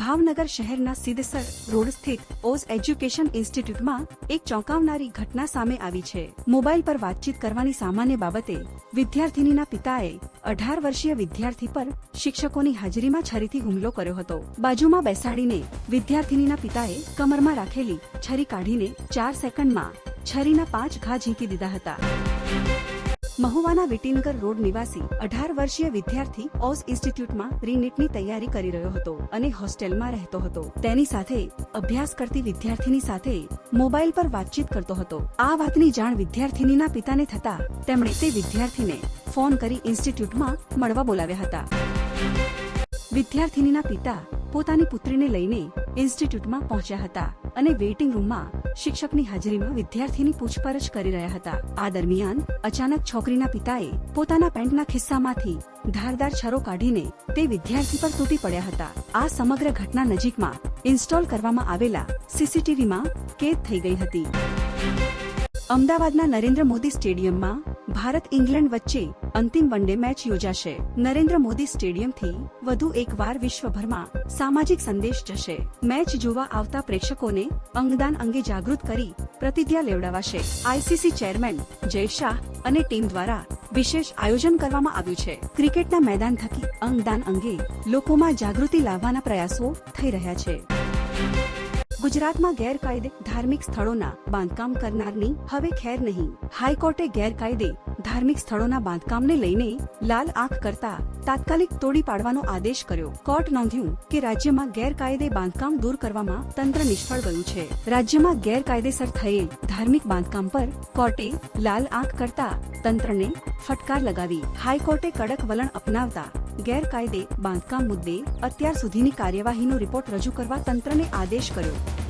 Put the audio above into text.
ભાવનગર શહેરના સિદ્ધસર રોડ સ્થિત Oz education ઇન્સ્ટિટ્યૂટમાં એક ચોંકાવનારી ઘટના સામે આવી છે. મોબાઈલ પર વાતચીત કરવાની સામાન્ય બાબતે વિદ્યાર્થિનીના પિતાએ અઢાર વર્ષીય વિદ્યાર્થી પર શિક્ષકોની હાજરીમાં છરીથી હુમલો કર્યો હતો. બાજુમાં બેસાડીને વિદ્યાર્થિનીના પિતાએ કમરમાં રાખેલી છરી કાઢીને ચાર સેકન્ડમાં છરીના પાંચ ઘા ઝીંકી દીધા હતા. મહુવાના વિટીનગર રોડ નિવાસી અઢાર વર્ષીય વિદ્યાર્થી ઓસ ઇન્સ્ટિટ્યૂટમાં રીનીટની તૈયારી કરી રહ્યો હતો અને હોસ્ટેલમાં રહેતો હતો. તેની સાથે અભ્યાસ કરતી વિદ્યાર્થીની સાથે મોબાઈલ પર વાતચીત કરતો હતો. આ વાતની જાણ વિદ્યાર્થીનીના પિતાને થતા તેમણે તે વિદ્યાર્થીને ફોન કરી ઇન્સ્ટિટ્યૂટમાં મળવા બોલાવ્યા હતા. વિદ્યાર્થીનીના પિતા પોતાની પુત્રીને લઈને ઇન્સ્ટિટ્યૂટમાં પહોંચ્યા હતા અને વેઇટિંગ રૂમમાં શિક્ષકની હાજરીમાં વિદ્યાર્થીની પૂછપરછ કરી રહ્યા હતા. આ દરમિયાન અચાનક છોકરીના પિતાએ પોતાના પેન્ટના ખિસ્સામાંથી ધારદાર છરો કાઢીને તે વિદ્યાર્થી પર તૂટી પડ્યા હતા. આ સમગ્ર ઘટના નજીકમાં ઇન્સ્ટોલ કરવામાં આવેલા સીસીટીવીમાં કેદ થઈ ગઈ હતી. અમદાવાદના નરેન્દ્ર મોદી સ્ટેડિયમમાં ભારત ઇંગ્લેન્ડ વચ્ચે અંતિમ વનડે મેચ યોજાશે. નરેન્દ્ર મોદી સ્ટેડિયમથી વધુ એકવાર વિશ્વભરમાં સામાજિક સંદેશ જશે. મેચ જોવા આવતા પ્રેક્ષકોને અંગદાન અંગે જાગૃત કરી પ્રતિજ્ઞા લેવડાવાશે. આઈસીસી ચેરમેન જય શાહ અને ટીમ દ્વારા વિશેષ આયોજન કરવામાં આવ્યું છે. ક્રિકેટના મેદાન થકી અંગદાન અંગે લોકોમાં જાગૃતિ લાવવાના પ્રયાસો થઈ રહ્યા છે. ગુજરાતમાં ગેરકાયદે ધાર્મિક સ્થળોના બાંધકામ કરનારની હવે ખેર નહીં. હાઈકોર્ટે ગેરકાયદે ધાર્મિક સ્થળોના બાંધકામને લઈને લાલ આંખ કરતા તાત્કાલિક તોડી પાડવાનો આદેશ કર્યો. કોર્ટ નોંધ્યું કે રાજ્યમાં ગેરકાયદે બાંધકામ દૂર કરવામાં તંત્ર નિષ્ફળ ગયું છે. રાજ્યમાં ગેરકાયદેસર થયેલ ધાર્મિક બાંધકામ પર કોર્ટે લાલ આંખ કરતા તંત્રને ફટકાર લગાવી. હાઈકોર્ટે કડક વલણ અપનાવતા ગેરકાયદે બાંધકામ મુદ્દે અત્યાર સુધીની કાર્યવાહીનો રિપોર્ટ રજૂ કરવા તંત્રને આદેશ કર્યો.